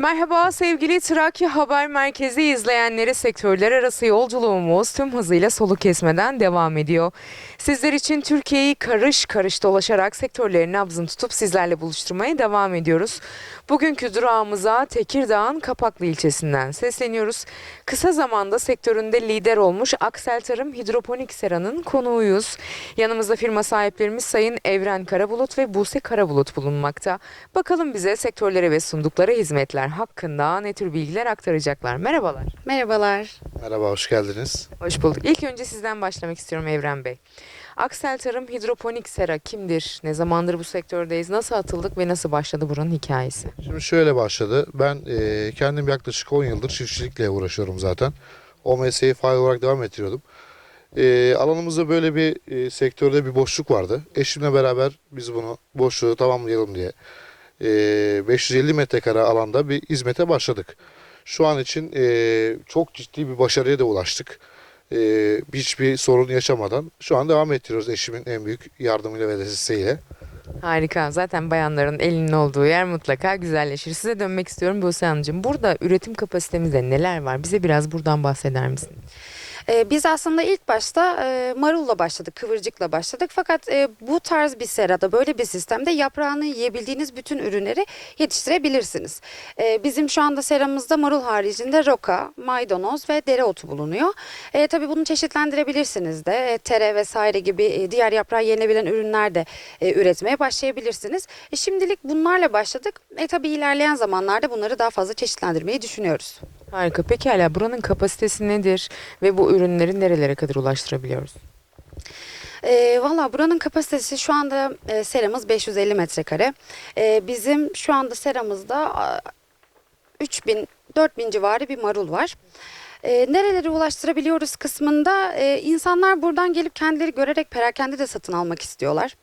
Merhaba sevgili Trakya Haber Merkezi izleyenleri sektörler arası yolculuğumuz tüm hızıyla soluk kesmeden devam ediyor. Sizler için Türkiye'yi karış karış dolaşarak sektörlerin nabzını tutup sizlerle buluşturmaya devam ediyoruz. Bugünkü durağımıza Tekirdağ'ın Kapaklı ilçesinden sesleniyoruz. Kısa zamanda sektöründe lider olmuş Aksel Tarım Hidroponik Sera'nın konuğuyuz. Yanımızda firma sahiplerimiz Sayın Evren Karabulut ve Buse Karabulut bulunmakta. Bakalım bize sektörlere ve sundukları hizmetler hakkında ne tür bilgiler aktaracaklar. Merhabalar. Merhabalar. Merhaba, hoş geldiniz. Hoş bulduk. İlk önce sizden başlamak istiyorum Evren Bey. Aksel Tarım Hidroponik Sera kimdir? Ne zamandır bu sektördeyiz? Nasıl atıldık ve nasıl başladı buranın hikayesi? Şimdi şöyle başladı. Ben e, kendim yaklaşık 10 yıldır çiftçilikle uğraşıyorum zaten. O mesleği faal olarak devam ettiriyordum. E, alanımızda böyle bir e, sektörde bir boşluk vardı. Eşimle beraber biz bunu boşluğu tamamlayalım diye 550 metrekare alanda bir hizmete başladık. Şu an için e, çok ciddi bir başarıya da ulaştık. E, hiçbir sorun yaşamadan şu an devam ettiriyoruz eşimin en büyük yardımıyla ve desteğiyle. Harika. Zaten bayanların elinin olduğu yer mutlaka güzelleşir. Size dönmek istiyorum Buse Hanımcığım. Burada üretim kapasitemizde neler var? Bize biraz buradan bahseder misiniz? Ee, biz aslında ilk başta e, marulla başladık, kıvırcıkla başladık. Fakat e, bu tarz bir serada, böyle bir sistemde yaprağını yiyebildiğiniz bütün ürünleri yetiştirebilirsiniz. E, bizim şu anda seramızda marul haricinde roka, maydanoz ve dereotu bulunuyor. E, tabii bunu çeşitlendirebilirsiniz de. E, tere vesaire gibi e, diğer yaprağı yenebilen ürünler de e, üretmeye başlayabilirsiniz. Şimdilik bunlarla başladık. E, tabii ilerleyen zamanlarda bunları daha fazla çeşitlendirmeyi düşünüyoruz. Harika. Pekala buranın kapasitesi nedir ve bu ürünleri nerelere kadar ulaştırabiliyoruz? E, Valla buranın kapasitesi şu anda e, seramız 550 metrekare. E, bizim şu anda seramızda a, 3000 4000 civarı bir marul var. E, nerelere ulaştırabiliyoruz kısmında e, insanlar buradan gelip kendileri görerek perakende de satın almak istiyorlar.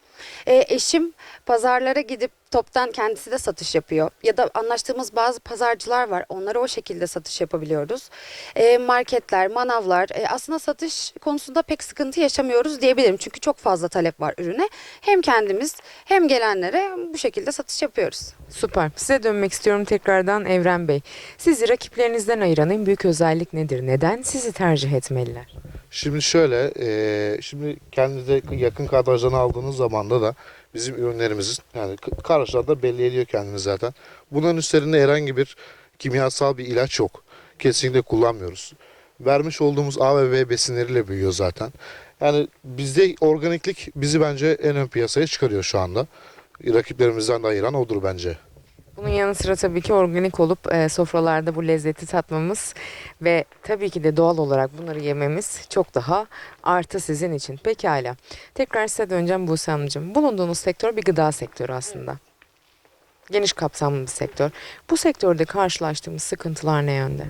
E, eşim pazarlara gidip toptan kendisi de satış yapıyor. Ya da anlaştığımız bazı pazarcılar var. Onlara o şekilde satış yapabiliyoruz. E, marketler, manavlar e, aslında satış konusunda pek sıkıntı yaşamıyoruz diyebilirim. Çünkü çok fazla talep var ürüne. Hem kendimiz hem gelenlere bu şekilde satış yapıyoruz. Süper. Size dönmek istiyorum tekrardan Evren Bey. Sizi rakiplerinizden ayıran en büyük özellik nedir? Neden sizi tercih etmeliler? Şimdi şöyle, e, şimdi kendinize yakın kadrajdan aldığınız zamanda da bizim ürünlerimizin yani karşılarda belli ediyor kendini zaten. Bunların üstlerinde herhangi bir kimyasal bir ilaç yok. Kesinlikle kullanmıyoruz. Vermiş olduğumuz A ve B besinleriyle büyüyor zaten. Yani bizde organiklik bizi bence en ön piyasaya çıkarıyor şu anda. Rakiplerimizden de ayıran odur bence. Bunun yanı sıra tabii ki organik olup e, sofralarda bu lezzeti tatmamız ve tabii ki de doğal olarak bunları yememiz çok daha artı sizin için. Pekala. Tekrar size döneceğim Buse Hanımcığım. Bulunduğunuz sektör bir gıda sektörü aslında. Geniş kapsamlı bir sektör. Bu sektörde karşılaştığımız sıkıntılar ne yönde?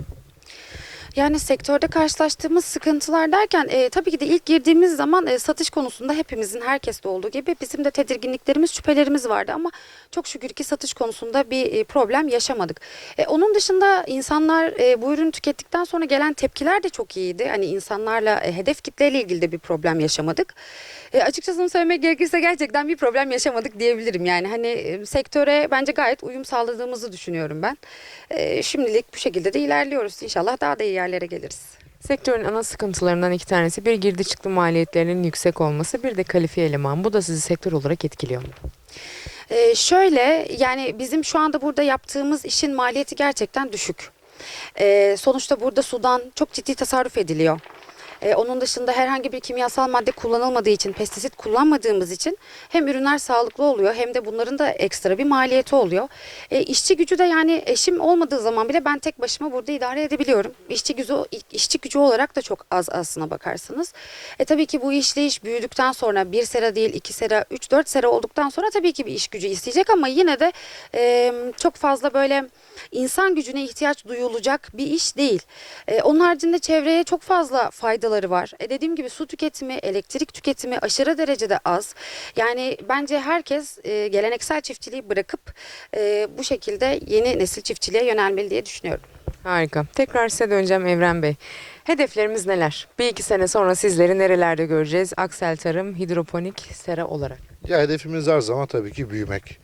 Yani sektörde karşılaştığımız sıkıntılar derken e, tabii ki de ilk girdiğimiz zaman e, satış konusunda hepimizin herkeste olduğu gibi bizim de tedirginliklerimiz, şüphelerimiz vardı ama çok şükür ki satış konusunda bir e, problem yaşamadık. E, onun dışında insanlar e, bu ürünü tükettikten sonra gelen tepkiler de çok iyiydi. Hani insanlarla e, hedef kitleyle ilgili de bir problem yaşamadık. E, açıkçası söylemek gerekirse gerçekten bir problem yaşamadık diyebilirim. Yani hani e, sektöre bence gayet uyum sağladığımızı düşünüyorum ben. E, şimdilik bu şekilde de ilerliyoruz. İnşallah daha da iyi yerlere geliriz. Sektörün ana sıkıntılarından iki tanesi bir girdi çıktı maliyetlerinin yüksek olması bir de kalifiye eleman. Bu da sizi sektör olarak etkiliyor mu? Ee, şöyle yani bizim şu anda burada yaptığımız işin maliyeti gerçekten düşük. Ee, sonuçta burada sudan çok ciddi tasarruf ediliyor. Ee, onun dışında herhangi bir kimyasal madde kullanılmadığı için, pestisit kullanmadığımız için hem ürünler sağlıklı oluyor hem de bunların da ekstra bir maliyeti oluyor. Ee, işçi gücü de yani eşim olmadığı zaman bile ben tek başıma burada idare edebiliyorum. İşçi gücü, işçi gücü olarak da çok az aslına bakarsanız. E tabii ki bu işleyiş büyüdükten sonra bir sera değil, iki sera, üç dört sera olduktan sonra tabii ki bir iş gücü isteyecek ama yine de e, çok fazla böyle insan gücüne ihtiyaç duyulacak bir iş değil. E, onun haricinde çevreye çok fazla faydaları var. E, dediğim gibi su tüketimi, elektrik tüketimi aşırı derecede az. Yani bence herkes e, geleneksel çiftçiliği bırakıp e, bu şekilde yeni nesil çiftçiliğe yönelmeli diye düşünüyorum. Harika. Tekrar size döneceğim Evren Bey. Hedeflerimiz neler? Bir iki sene sonra sizleri nerelerde göreceğiz? Aksel Tarım, Hidroponik, Sera olarak. Ya hedefimiz her zaman tabii ki büyümek.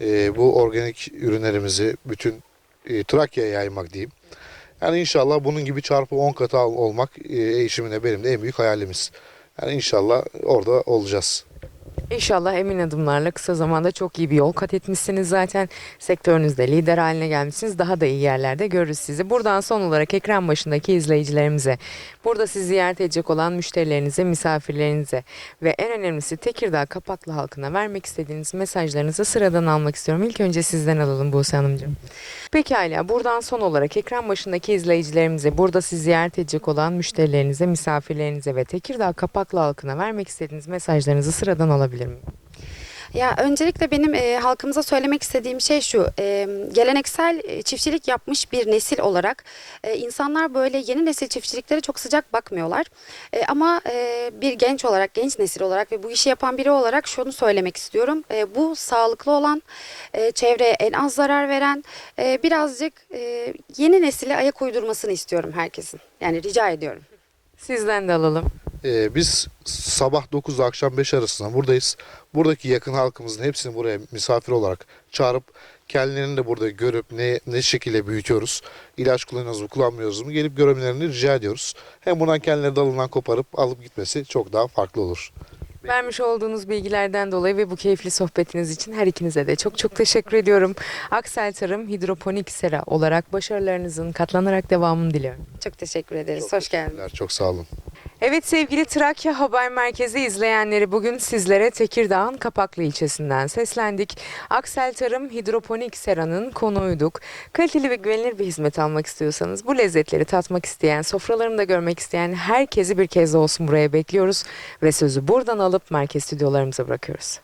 Ee, bu organik ürünlerimizi bütün e, Trakya'ya yaymak diyeyim. Yani inşallah bunun gibi çarpı 10 katı olmak e, eşimle benim de en büyük hayalimiz. Yani inşallah orada olacağız. İnşallah emin adımlarla kısa zamanda çok iyi bir yol kat etmişsiniz zaten. Sektörünüzde lider haline gelmişsiniz. Daha da iyi yerlerde görürüz sizi. Buradan son olarak ekran başındaki izleyicilerimize, burada sizi ziyaret edecek olan müşterilerinize, misafirlerinize ve en önemlisi Tekirdağ Kapaklı halkına vermek istediğiniz mesajlarınızı sıradan almak istiyorum. İlk önce sizden alalım Buse Hanımcığım. Pekala buradan son olarak ekran başındaki izleyicilerimize, burada sizi ziyaret edecek olan müşterilerinize, misafirlerinize ve Tekirdağ Kapaklı halkına vermek istediğiniz mesajlarınızı sıradan miyim? Ya öncelikle benim e, halkımıza söylemek istediğim şey şu. e, geleneksel e, çiftçilik yapmış bir nesil olarak e, insanlar böyle yeni nesil çiftçiliklere çok sıcak bakmıyorlar. E, ama e, bir genç olarak, genç nesil olarak ve bu işi yapan biri olarak şunu söylemek istiyorum. E, bu sağlıklı olan, e, çevreye en az zarar veren, e, birazcık e, yeni nesile ayak uydurmasını istiyorum herkesin. Yani rica ediyorum. Sizden de alalım. Ee, biz sabah 9 ile akşam 5 arasında buradayız. Buradaki yakın halkımızın hepsini buraya misafir olarak çağırıp kendilerini de burada görüp ne ne şekilde büyütüyoruz, ilaç kullanıyoruz mu kullanmıyoruz mu gelip görmelerini rica ediyoruz. Hem bundan kendileri dalından koparıp alıp gitmesi çok daha farklı olur. Vermiş olduğunuz bilgilerden dolayı ve bu keyifli sohbetiniz için her ikinize de çok çok teşekkür ediyorum. Aksel Tarım Hidroponik Sera olarak başarılarınızın katlanarak devamını diliyorum. Çok teşekkür ederiz. Hoş geldiniz. Çok sağ olun. Evet sevgili Trakya Haber Merkezi izleyenleri bugün sizlere Tekirdağ'ın Kapaklı ilçesinden seslendik. Aksel Tarım Hidroponik Sera'nın konuğuyduk. Kaliteli ve güvenilir bir hizmet almak istiyorsanız bu lezzetleri tatmak isteyen, sofralarımda görmek isteyen herkesi bir kez olsun buraya bekliyoruz. Ve sözü buradan alıp merkez stüdyolarımıza bırakıyoruz.